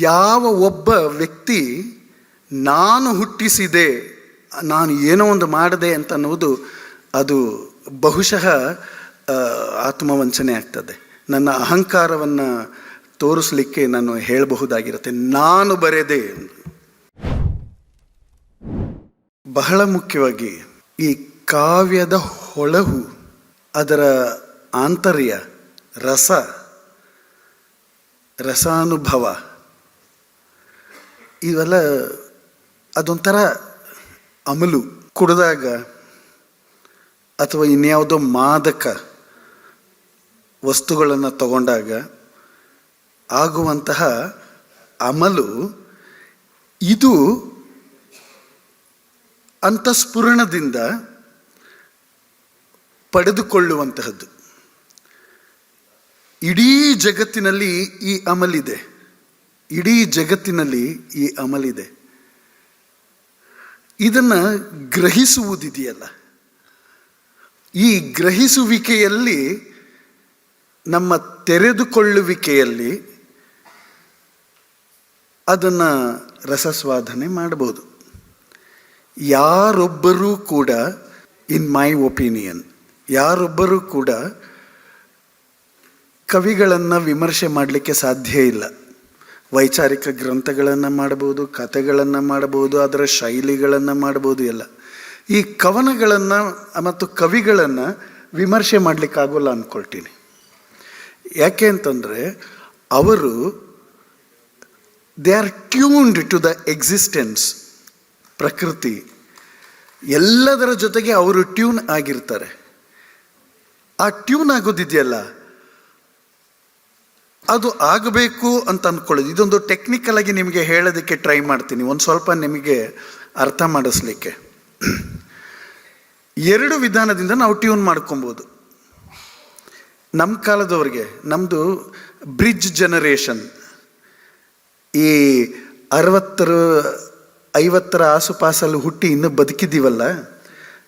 ಯಾವ ಒಬ್ಬ ವ್ಯಕ್ತಿ ನಾನು ಹುಟ್ಟಿಸಿದೆ, ನಾನು ಏನೋ ಒಂದು ಮಾಡಿದೆ ಅಂತ ಅನ್ನುವುದು ಅದು ಬಹುಶಃ ಆತ್ಮವಂಚನೆ ಆಗ್ತದೆ. ನನ್ನ ಅಹಂಕಾರವನ್ನು ತೋರಿಸಲಿಕ್ಕೆ ನಾನು ಹೇಳಬಹುದಾಗಿರುತ್ತೆ. ನಾನು ಬರೆದೆ ಬಹಳ ಮುಖ್ಯವಾಗಿ ಈ ಕಾವ್ಯದ ಹೊಳಹು, ಅದರ ಆಂತರ್ಯ, ರಸ, ರಸಾನುಭವ ಇವೆಲ್ಲ ಅದೊಂಥರ ಅಮಲು ಕುಡಿದಾಗ ಅಥವಾ ಇನ್ಯಾವುದೋ ಮಾದಕ ವಸ್ತುಗಳನ್ನು ತಗೊಂಡಾಗ ಆಗುವಂತಹ ಅಮಲು ಇದು ಅಂತಃಸ್ಫುರಣದಿಂದ ಪಡೆದುಕೊಳ್ಳುವಂತಹದ್ದು. ಇಡೀ ಜಗತ್ತಿನಲ್ಲಿ ಈ ಅಮಲಿದೆ. ಇಡೀ ಜಗತ್ತಿನಲ್ಲಿ ಈ ಅಮಲಿದೆ. ಇದನ್ನು ಗ್ರಹಿಸುವುದಿದೆಯಲ್ಲ. ಈ ಗ್ರಹಿಸುವಿಕೆಯಲ್ಲಿ, ನಮ್ಮ ತೆರೆದುಕೊಳ್ಳುವಿಕೆಯಲ್ಲಿ ಅದನ್ನು ರಸಸ್ವಾದನೆ ಮಾಡಬಹುದು. ಯಾರೊಬ್ಬರೂ ಕೂಡ ಇನ್ ಮೈ ಒಪಿನಿಯನ್ ಯಾರೊಬ್ಬರೂ ಕೂಡ ಕವಿಗಳನ್ನು ವಿಮರ್ಶೆ ಮಾಡಲಿಕ್ಕೆ ಸಾಧ್ಯ ಇಲ್ಲ. ವೈಚಾರಿಕ ಗ್ರಂಥಗಳನ್ನು ಮಾಡಬಹುದು, ಕಥೆಗಳನ್ನು ಮಾಡಬಹುದು, ಅದರ ಶೈಲಿಗಳನ್ನು ಮಾಡಬಹುದು ಎಲ್ಲ. ಈ ಕವನಗಳನ್ನು ಮತ್ತು ಕವಿಗಳನ್ನು ವಿಮರ್ಶೆ ಮಾಡಲಿಕ್ಕಾಗೋಲ್ಲ ಅಂದ್ಕೊಳ್ತೀನಿ ಯಾಕೆ ಅಂತಂದರೆ ಅವರು they are tuned to the existence ಪ್ರಕೃತಿ. ಎಲ್ಲದರ ಜೊತೆಗೆ ಅವರು ಟ್ಯೂನ್ ಆಗಿರ್ತಾರೆ. ಆ ಟ್ಯೂನ್ ಆಗೋದಿದೆಯಲ್ಲ? ಅದು ಆಗಬೇಕು ಅಂತ ಅಂದ್ಕೊಳ್ಳೋದು ಇದೊಂದು ಟೆಕ್ನಿಕಲ್ ಆಗಿ ನಿಮಗೆ ಹೇಳೋದಕ್ಕೆ ಟ್ರೈ ಮಾಡ್ತೀನಿ. ಒಂದು ಸ್ವಲ್ಪ ನಿಮಗೆ ಅರ್ಥ ಮಾಡಿಸ್ಲಿಕ್ಕೆ. ಎರಡು ವಿಧಾನದಿಂದ ನಾವು ಟ್ಯೂನ್ ಮಾಡ್ಕೊಬೋದು. ನಮ್ಮ ಕಾಲದವ್ರಿಗೆ ನಮ್ಮದು ಬ್ರಿಡ್ಜ್ ಜನರೇಷನ್ ಈ ಅರವತ್ತರ, ಐವತ್ತರ ಆಸುಪಾಸಲ್ಲಿ ಹುಟ್ಟಿ ಇನ್ನೂ ಬದುಕಿದ್ದೀವಲ್ಲ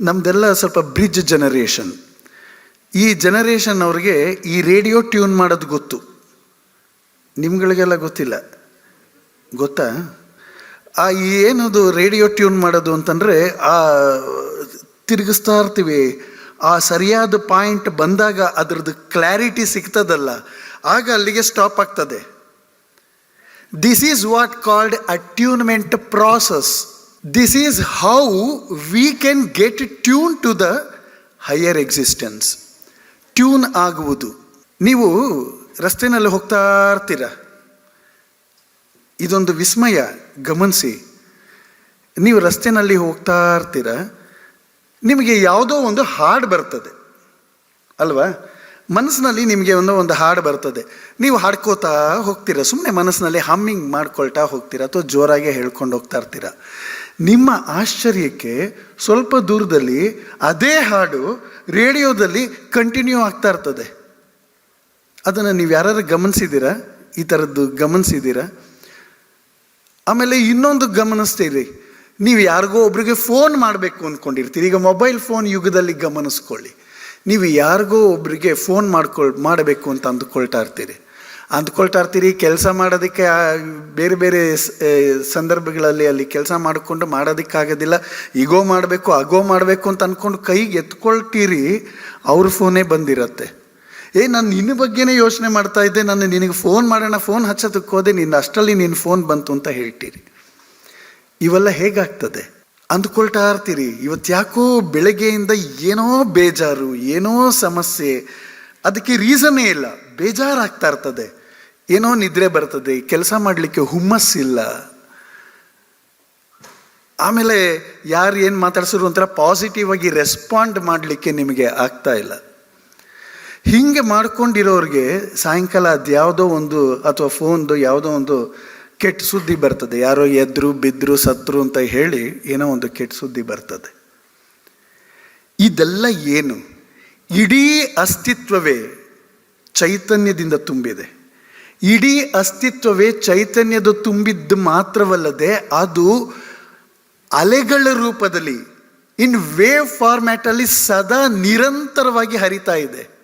ನಮ್ಮದೆಲ್ಲ ಸ್ವಲ್ಪ ಬ್ರಿಡ್ಜ್ ಜನರೇಷನ್ ಈ ಜನರೇಷನ್ ಅವ್ರಿಗೆ ಈ ರೇಡಿಯೋ ಟ್ಯೂನ್ ಮಾಡೋದು ಗೊತ್ತು. ನಿಮ್ಗಳಿಗೆಲ್ಲ ಗೊತ್ತಿಲ್ಲ. ಗೊತ್ತಾ? ಆ ಏನದು ರೇಡಿಯೋ ಟ್ಯೂನ್ ಮಾಡೋದು ಅಂತಂದರೆ, ಆ ತಿರುಗಿಸ್ತಾ ಇರ್ತೀವಿ. ಆ ಸರಿಯಾದ ಪಾಯಿಂಟ್ ಬಂದಾಗ ಅದರದ್ದು ಕ್ಲಾರಿಟಿ ಸಿಗ್ತದಲ್ಲ. ಆಗ ಅಲ್ಲಿಗೆ ಸ್ಟಾಪ್ ಆಗ್ತದೆ. This is what called attunement process this is how we can get tune to the higher existence tune ಆಗುವುದು. ನೀವು ರಸ್ತೆನಲ್ಲಿ ಹೋಗ್ತಾ ಇರ್ತೀರ? ಇದೊಂದು ವಿಸ್ಮಯ, ಗಮನಿಸಿ. ನೀವು ರಸ್ತೆಯಲ್ಲಿ ಹೋಗ್ತಾ ಇರ್ತೀರ, ನಿಮಗೆ ಯಾವುದೋ ಒಂದು ಹಾಡು ಬರ್ತದೆ. ಅಲ್ವಾ? ಮನಸ್ಸಿನಲ್ಲಿ ನಿಮಗೆ ಒಂದು ಒಂದು ಹಾಡು ಬರ್ತದೆ. ನೀವು ಹಾಡ್ಕೋತಾ ಹೋಗ್ತೀರ ಸುಮ್ಮನೆ ಮನಸ್ಸಿನಲ್ಲಿ ಹಮ್ಮಿಂಗ್ ಮಾಡ್ಕೊಳ್ತಾ ಹೋಗ್ತೀರ ಅಥವಾ ಜೋರಾಗಿ ಹೇಳ್ಕೊಂಡು ಹೋಗ್ತಾ ಇರ್ತೀರ. ನಿಮ್ಮ ಆಶ್ಚರ್ಯಕ್ಕೆ ಸ್ವಲ್ಪ ದೂರದಲ್ಲಿ ಅದೇ ಹಾಡು ರೇಡಿಯೋದಲ್ಲಿ ಕಂಟಿನ್ಯೂ ಆಗ್ತಾ ಇರ್ತದೆ. ಅದನ್ನು ನೀವು ಯಾರು ಗಮನಿಸಿದ್ದೀರಾ? ಈ ಥರದ್ದು ಗಮನಿಸಿದ್ದೀರಾ? ಆಮೇಲೆ ಇನ್ನೊಂದು ಗಮನಿಸ್ತೀರಿ ನೀವು ಯಾರಿಗೋ ಒಬ್ರಿಗೆ ಫೋನ್ ಮಾಡಬೇಕು ಅಂದ್ಕೊಂಡಿರ್ತೀರಿ ಈಗ ಮೊಬೈಲ್ ಫೋನ್ ಯುಗದಲ್ಲಿ ಗಮನಿಸ್ಕೊಳ್ಳಿ. ನೀವು ಯಾರಿಗೋ ಒಬ್ರಿಗೆ ಫೋನ್ ಮಾಡ್ಕೊಳ್, ಮಾಡಬೇಕು ಅಂತ ಅಂದ್ಕೊಳ್ತಾ ಇರ್ತೀರಿ. ಅಂದ್ಕೊಳ್ತಾ ಇರ್ತೀರಿ, ಕೆಲಸ ಮಾಡೋದಕ್ಕೆ ಬೇರೆ ಬೇರೆ ಸಂದರ್ಭಗಳಲ್ಲಿ ಅಲ್ಲಿ ಕೆಲಸ ಮಾಡಿಕೊಂಡು ಮಾಡೋದಕ್ಕಾಗೋದಿಲ್ಲ. ಈಗೋ ಮಾಡಬೇಕು, ಆಗೋ ಮಾಡಬೇಕು ಅಂತ ಅಂದ್ಕೊಂಡು ಕೈಗೆ ಎತ್ಕೊಳ್ತೀರಿ, ಅವ್ರ ಫೋನೇ ಬಂದಿರತ್ತೆ. ಏ, ನಾನು ನಿನ್ನ ಬಗ್ಗೆನೇ ಯೋಚನೆ ಮಾಡ್ತಾ ಇದ್ದೆ. ನಾನು ನಿನಗೆ ಫೋನ್ ಮಾಡೋಣ ಫೋನ್ ಹಚ್ಚೋದಕ್ಕೆ ಹೋದೆ. ನಿನ್ನ ಅಷ್ಟರಲ್ಲಿ ನಿನ್ನ ಫೋನ್ ಬಂತು ಅಂತ ಹೇಳ್ತೀರಿ. ಇವೆಲ್ಲ ಹೇಗಾಗ್ತದೆ? ಅಂದ್ಕೊಳ್ತಾ ಇರ್ತೀರಿ. ಇವತ್ತು ಯಾಕೋ ಬೆಳಗ್ಗೆಯಿಂದ ಏನೋ ಬೇಜಾರು, ಏನೋ ಸಮಸ್ಯೆ. ಅದಕ್ಕೆ ರೀಸನ್ನೇ ಇಲ್ಲ. ಬೇಜಾರಾಗ್ತಾ ಇರ್ತದೆ. ಏನೋ ನಿದ್ರೆ ಬರ್ತದೆ. ಕೆಲಸ ಮಾಡಲಿಕ್ಕೆ ಹುಮ್ಮಸ್ಸಿಲ್ಲ. ಆಮೇಲೆ ಯಾರು ಏನು ಮಾತಾಡ್ಸಿದ್ರು ಒಂಥರ ಪಾಸಿಟಿವ್ ಆಗಿ ರೆಸ್ಪಾಂಡ್ ಮಾಡಲಿಕ್ಕೆ ನಿಮಗೆ ಆಗ್ತಾ ಇಲ್ಲ. ಹಿಂಗೆ ಮಾಡ್ಕೊಂಡಿರೋರಿಗೆ ಸಾಯಂಕಾಲ ಅದು ಯಾವುದೋ ಒಂದು ಅಥವಾ ಫೋನ್ದು ಯಾವುದೋ ಒಂದು ಕೆಟ್ಟ ಸುದ್ದಿ ಬರ್ತದೆ. ಯಾರೋ ಎದ್ರು ಬಿದ್ದರು ಸತ್ರು ಅಂತ ಹೇಳಿ ಏನೋ ಒಂದು ಕೆಟ್ಟ ಸುದ್ದಿ ಬರ್ತದೆ. ಇದೆಲ್ಲ ಏನು? ಇಡೀ ಅಸ್ತಿತ್ವವೇ ಚೈತನ್ಯದಿಂದ ತುಂಬಿದೆ. ಇಡೀ ಅಸ್ತಿತ್ವವೇ ಚೈತನ್ಯದ ತುಂಬಿದ್ದು ಮಾತ್ರವಲ್ಲದೆ ಅದು ಅಲೆಗಳ ರೂಪದಲ್ಲಿ, ಇನ್ ವೇವ್ ಫಾರ್ಮ್ಯಾಟಲ್ಲಿ ಸದಾ ನಿರಂತರವಾಗಿ ಹರಿತಾ ಇದೆ.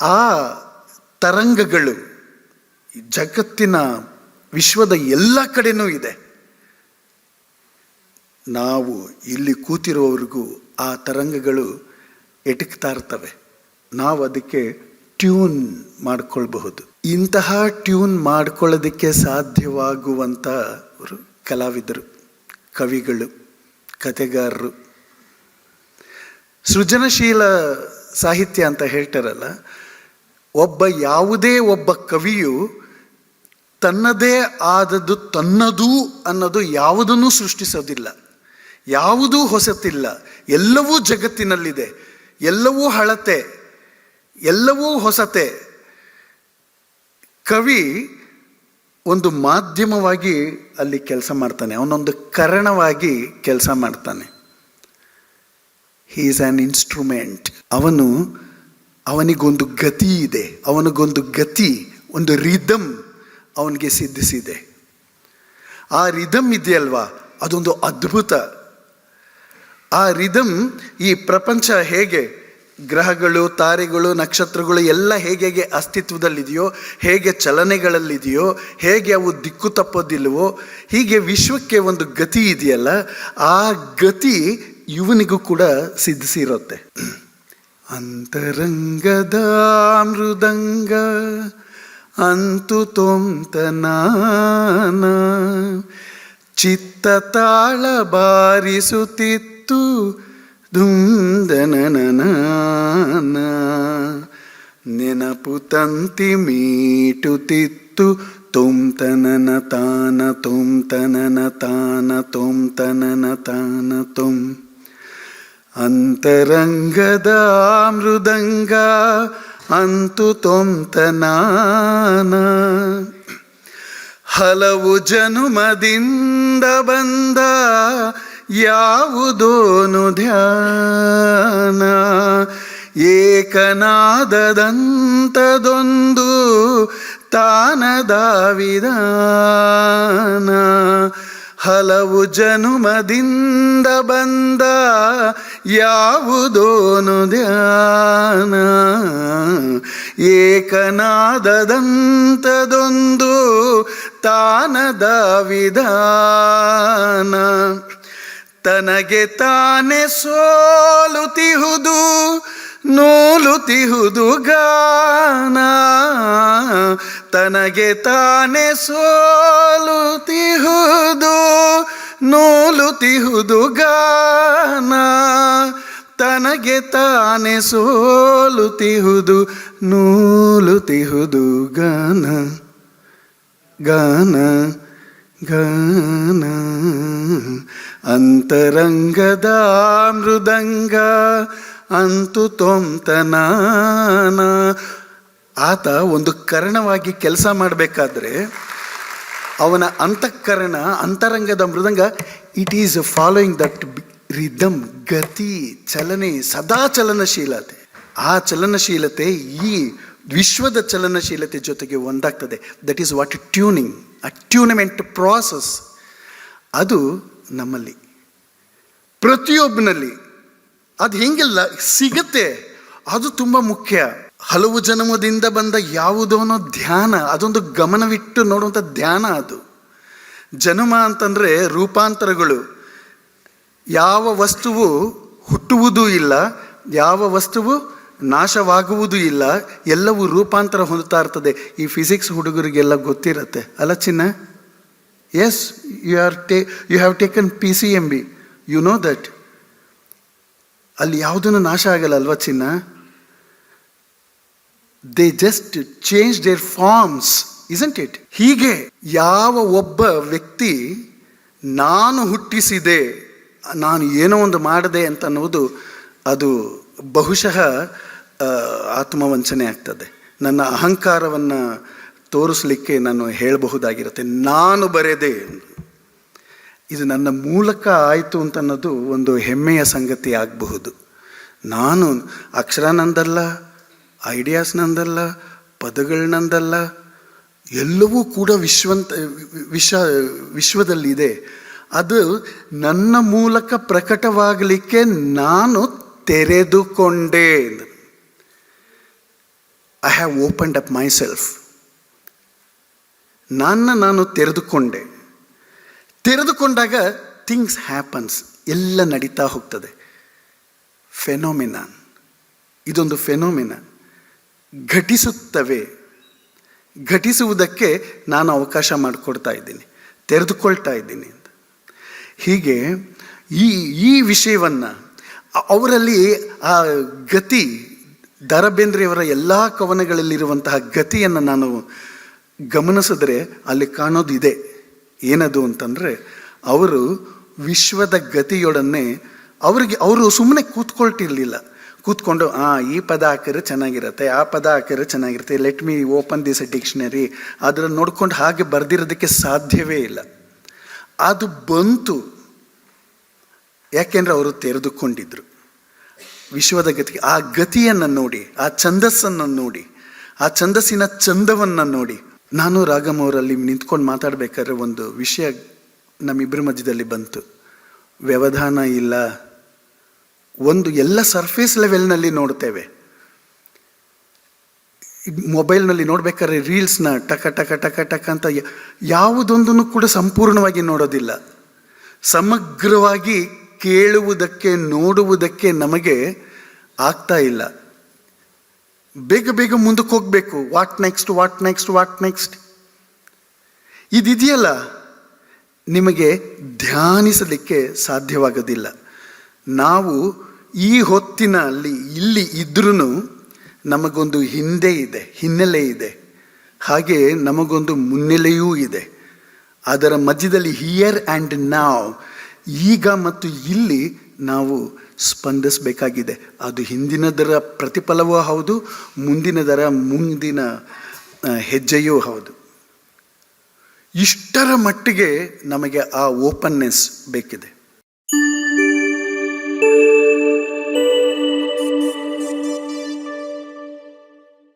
ಆ ತರಂಗಗಳು ಜಗತ್ತಿನ ವಿಶ್ವದ ಎಲ್ಲ ಕಡೆನೂ ಇದೆ. ನಾವು ಇಲ್ಲಿ ಕೂತಿರುವವರೆಗೂ ಆ ತರಂಗಗಳು ಎಟಕ್ತಾ ಇರ್ತವೆ. ನಾವು ಅದಕ್ಕೆ ಟ್ಯೂನ್ ಮಾಡಿಕೊಳ್ಬಹುದು. ಇಂತಹ ಟ್ಯೂನ್ ಮಾಡ್ಕೊಳ್ಳೋದಕ್ಕೆ ಸಾಧ್ಯವಾಗುವಂಥವರು ಕಲಾವಿದರು, ಕವಿಗಳು ಕತೆಗಾರರು ಸೃಜನಶೀಲ ಸಾಹಿತ್ಯ ಅಂತ ಹೇಳ್ತಾರಲ್ಲ ಒಬ್ಬ ಯಾವುದೇ ಒಬ್ಬ ಕವಿಯು ತನ್ನದೇ ಆದದ್ದು ತನ್ನದು ಅನ್ನೋದು ಯಾವುದನ್ನು ಸೃಷ್ಟಿಸೋದಿಲ್ಲ. ಯಾವುದೂ ಹೊಸತಿಲ್ಲ. ಎಲ್ಲವೂ ಜಗತ್ತಿನಲ್ಲಿದೆ. ಎಲ್ಲವೂ ಹಳತೆ. ಎಲ್ಲವೂ ಹೊಸತೆ. ಕವಿ ಒಂದು ಮಾಧ್ಯಮವಾಗಿ ಅಲ್ಲಿ ಕೆಲಸ ಮಾಡ್ತಾನೆ. ಅವನೊಂದು ಕರಣವಾಗಿ ಕೆಲಸ ಮಾಡ್ತಾನೆ. ಹೀ ಈಸ್ ಆ್ಯನ್ ಇನ್ಸ್ಟ್ರೂಮೆಂಟ್ ಅವನು ಅವನಿಗೊಂದು ಗತಿ ಇದೆ, ಅವನಿಗೊಂದು ಗತಿ, ಒಂದು ರಿದಮ್ ಅವನಿಗೆ ಸಿದ್ಧಿಸಿದೆ. ಆ ರಿದಮ್ ಇದೆಯಲ್ವಾ? ಅದೊಂದು ಅದ್ಭುತ. ಆ ರಿದಮ್ ಈ ಪ್ರಪಂಚ ಹೇಗೆ, ಗ್ರಹಗಳು, ತಾರೆಗಳು, ನಕ್ಷತ್ರಗಳು ಎಲ್ಲ ಹೇಗೆ ಹೇಗೆ ಅಸ್ತಿತ್ವದಲ್ಲಿದೆಯೋ, ಹೇಗೆ ಚಲನೆಗಳಲ್ಲಿದೆಯೋ, ಹೇಗೆ ಅವು ದಿಕ್ಕು ತಪ್ಪೋದಿಲ್ವೋ ಹೀಗೆ ವಿಶ್ವಕ್ಕೆ ಒಂದು ಗತಿ ಇದೆಯಲ್ಲ, ಆ ಗತಿ ಇವನಿಗೂ ಕೂಡ ಸಿದ್ಧಿಸಿರುತ್ತೆ. ಅಂತರಂಗದ ಮೃದಂಗ ಅಂತು ತೊಂತನಾನ. ಚಿತ್ತ ತಾಳ ಬಾರಿಸುತ್ತಿತ್ತು ದುಂದನನ ನೆನಪು ತಂತಿ ಮೀಟುತ್ತಿತ್ತು ತೊಂತನನ ತಾನ ತೊಂತನನ ತಾನ ತೊಂತನನ ತಾನ, ತೊಂ ಅಂತರಂಗದ ಮೃದಂಗ ಅಂತು ತೊಂತನಾನ ಹಲವು ಜನುಮದಿಂದ ಬಂದ ಯಾವುದೋನು ಧ್ಯಾನ. ಏಕನಾದದಂತದೊಂದು ತಾನದ ವಿಧಾನ. ಹಲವು ಜನುಮದಿಂದ ಬಂದ ಯಾವುದೋನು ಧ್ಯಾನ? ಏಕನಾದದಂತದೊಂದು ತಾನದ ವಿಧಾನ. ತನಗೆ ತಾನೆ ಸೋಲುತಿಹುದು ನೂಲುತಿಹುದು ಗಾನ. ತನಗೆ ತಾನೆ ಸೋಲುತಿಹುದು ನೂಲುತಿಹುದು ಗಾನ. ತನಗೆ ತಾನೆ ಸೋಲುತಿಹುದು ನೂಲುತಿಹುದು ಗಾನ. ಗಾನ ಗಾನ. ಅಂತರಂಗದ ಮೃದಂಗ, ಅಂತು ತೊಂತನಾನ. ಆತ ಒಂದು ಕರ್ಣವಾಗಿ ಕೆಲಸ ಮಾಡಬೇಕಾದ್ರೆ ಅವನ ಅಂತಃಕರಣ, ಅಂತರಂಗದ ಮೃದಂಗ it is following that rhythm ಗತಿ ಚಲನೆ ಸದಾ ಚಲನಶೀಲತೆ ಆ ಚಲನಶೀಲತೆ ಈ ವಿಶ್ವದ ಚಲನಶೀಲತೆ ಜೊತೆಗೆ ಒಂದಾಗ್ತದೆ. That is what tuning attunement process ಅದು ನಮ್ಮಲ್ಲಿ, ಪ್ರತಿಯೊಬ್ಬನಲ್ಲಿ. ಅದು ಹೇಗಿಲ್ಲ ಸಿಗತ್ತೆ, ಅದು ತುಂಬ ಮುಖ್ಯ. ಹಲವು ಜನ್ಮದಿಂದ ಬಂದ ಯಾವುದೋನೋ ಧ್ಯಾನ, ಅದೊಂದು ಗಮನವಿಟ್ಟು ನೋಡುವಂಥ ಧ್ಯಾನ ಅದು. ಜನ್ಮ ಅಂತಂದರೆ ರೂಪಾಂತರಗಳು. ಯಾವ ವಸ್ತುವು ಹುಟ್ಟುವುದೂ ಇಲ್ಲ, ಯಾವ ವಸ್ತುವು ನಾಶವಾಗುವುದೂ ಇಲ್ಲ, ಎಲ್ಲವೂ ರೂಪಾಂತರ ಹೊಂದುತ್ತಾ ಇರ್ತದೆ. ಈ ಫಿಸಿಕ್ಸ್ ಹುಡುಗರಿಗೆಲ್ಲ ಗೊತ್ತಿರುತ್ತೆ. ಅಲ್ಲ ಚಿನ್ನ? As you are they you have taken P C M B you know that ಅಲ್ಲಿ ಯಾವುದನ್ನು ನಾಶ ಆಗಲ್ಲ ಅಲ್ವಾ ಚಿನ್ನ? They just change their forms isn't it ಹೀಗೆ ಯಾವ ಒಬ್ಬ ವ್ಯಕ್ತಿ, ನಾನು ಹುಟ್ಟಿಸಿದೆ, ನಾನು ಏನೋ ಒಂದು ಮಾಡಿದೆ ಅಂತ ಅನ್ನೋದು ಅದು ಬಹುಶಃ ಆತ್ಮವಂಚನೆ ಆಗ್ತದೆ. ನನ್ನ ಅಹಂಕಾರವನ್ನು ತೋರಿಸಲಿಕ್ಕೆ ನಾನು ಹೇಳಬಹುದಾಗಿರುತ್ತೆ. ನಾನು ಬರೆದೆ ಇದು ನನ್ನ ಮೂಲಕ ಆಯಿತು ಅಂತ ಅನ್ನೋದು ಒಂದು ಹೆಮ್ಮೆಯ ಸಂಗತಿ ಆಗಬಹುದು. ನಾನು ಅಕ್ಷರ ನಂದಲ್ಲ ಐಡಿಯಾಸ್ ನಂದಲ್ಲ ಪದಗಳನ್ನಂದಲ್ಲ ಎಲ್ಲವೂ ಕೂಡ ವಿಶ್ವಂತ ವಿಶ್ವ ವಿಶ್ವದಲ್ಲಿದೆ. ಅದು ನನ್ನ ಮೂಲಕ ಪ್ರಕಟವಾಗಲಿಕ್ಕೆ ನಾನು ತೆರೆದುಕೊಂಡೆ I have opened up myself ನನ್ನ ನಾನು ತೆರೆದುಕೊಂಡೆ. ತೆರೆದುಕೊಂಡಾಗ ಥಿಂಗ್ಸ್ ಹ್ಯಾಪನ್ಸ್ ಎಲ್ಲ ನಡೀತಾ ಹೋಗ್ತದೆ. ಫೆನೋಮಿನಾನ್ ಇದೊಂದು ಫೆನೋಮಿನಾನ್ ಘಟಿಸುತ್ತವೆ. ಘಟಿಸುವುದಕ್ಕೆ ನಾನು ಅವಕಾಶ ಮಾಡಿಕೊಡ್ತಾ ಇದ್ದೀನಿ, ತೆರೆದುಕೊಳ್ತಾ ಇದ್ದೀನಿ ಅಂತ. ಹೀಗೆ ಈ ಈ ವಿಷಯವನ್ನು ಅವರಲ್ಲಿ ಆ ಗತಿ ದ ರಾ ಬೇಂದ್ರೆಯವರ ಎಲ್ಲ ಕವನಗಳಲ್ಲಿರುವಂತಹ ಗತಿಯನ್ನು ನಾನು ಗಮನಿಸಿದ್ರೆ ಅಲ್ಲಿ ಕಾಣೋದು ಇದೆ ಏನದು ಅಂತಂದರೆ ಅವರು ವಿಶ್ವದ ಗತಿಯೊಡನೆ ಅವರಿಗೆ, ಅವರು ಸುಮ್ಮನೆ ಕೂತ್ಕೊಳ್ತಿರ್ಲಿಲ್ಲ. ಕೂತ್ಕೊಂಡು, ಆ, ಈ ಪದ ಹಾಕಿದ್ರೆ ಚೆನ್ನಾಗಿರುತ್ತೆ, ಆ ಪದ ಹಾಕಿದ್ರೆ ಚೆನ್ನಾಗಿರುತ್ತೆ let me open this dictionary ಅದನ್ನು ನೋಡ್ಕೊಂಡು ಹಾಗೆ ಬರೆದಿರೋದಕ್ಕೆ ಸಾಧ್ಯವೇ ಇಲ್ಲ. ಅದು ಬಂತು. ಯಾಕೆಂದ್ರೆ ಅವರು ತೆರೆದುಕೊಂಡಿದ್ರು. ವಿಶ್ವದ ಗತಿ ಆ ಗತಿಯನ್ನು ನೋಡಿ, ಆ ಛಂದಸ್ಸನ್ನು ನೋಡಿ, ಆ ಛಂದಸ್ಸಿನ ಚಂದವನ್ನು ನೋಡಿ. ನಾನು ರಾಗಮ್ ಅವರಲ್ಲಿ ನಿಂತ್ಕೊಂಡು ಮಾತಾಡ್ಬೇಕಾದ್ರೆ ಒಂದು ವಿಷಯ ನಮ್ಮಿಬ್ಬರ ಮಧ್ಯದಲ್ಲಿ ಬಂತು. ವ್ಯವಧಾನ ಇಲ್ಲ ಒಂದು ಎಲ್ಲ ಸರ್ಫೇಸ್ ಲೆವೆಲ್ನಲ್ಲಿ ನೋಡ್ತೇವೆ. ಮೊಬೈಲ್ನಲ್ಲಿ ನೋಡ್ಬೇಕಾದ್ರೆ ರೀಲ್ಸ್ನ ಟಕ ಟಕ ಟಕ ಟಕ ಅಂತ ಯಾವುದೊಂದನ್ನು ಕೂಡ ಸಂಪೂರ್ಣವಾಗಿ ನೋಡೋದಿಲ್ಲ. ಸಮಗ್ರವಾಗಿ ಕೇಳುವುದಕ್ಕೆ, ನೋಡುವುದಕ್ಕೆ ನಮಗೆ ಆಗ್ತಾ ಇಲ್ಲ. ಬೇಗ ಬೇಗ ಮುಂದಕ್ಕೆ ಹೋಗಬೇಕು. What next what next what next ಇದಿದೆಯಲ್ಲ. ನಿಮಗೆ ಧ್ಯಾನಿಸಲಿಕ್ಕೆ ಸಾಧ್ಯವಾಗೋದಿಲ್ಲ. ನಾವು ಈ ಹೊತ್ತಿನಲ್ಲಿ ಇಲ್ಲಿ ಇದ್ರೂ ನಮಗೊಂದು ಹಿಂದೆ ಇದೆ, ಹಿನ್ನೆಲೆ ಇದೆ. ಹಾಗೆ ನಮಗೊಂದು ಮುನ್ನೆಲೆಯೂ ಇದೆ. ಅದರ ಮಧ್ಯದಲ್ಲಿ ಹಿಯರ್ ಆ್ಯಂಡ್ ನಾವ್ ಈಗ ಮತ್ತು ಇಲ್ಲಿ ನಾವು ಸ್ಪಂದಿಸಬೇಕಾಗಿದೆ. ಅದು ಹಿಂದಿನದರ ಪ್ರತಿಫಲವೂ ಹೌದು, ಮುಂದಿನದರ ಮುಂದಿನ ಹೆಜ್ಜೆಯೂ ಹೌದು. ಇಷ್ಟರ ಮಟ್ಟಿಗೆ ನಮಗೆ ಆ ಓಪನ್ನೆಸ್ ಬೇಕಿದೆ.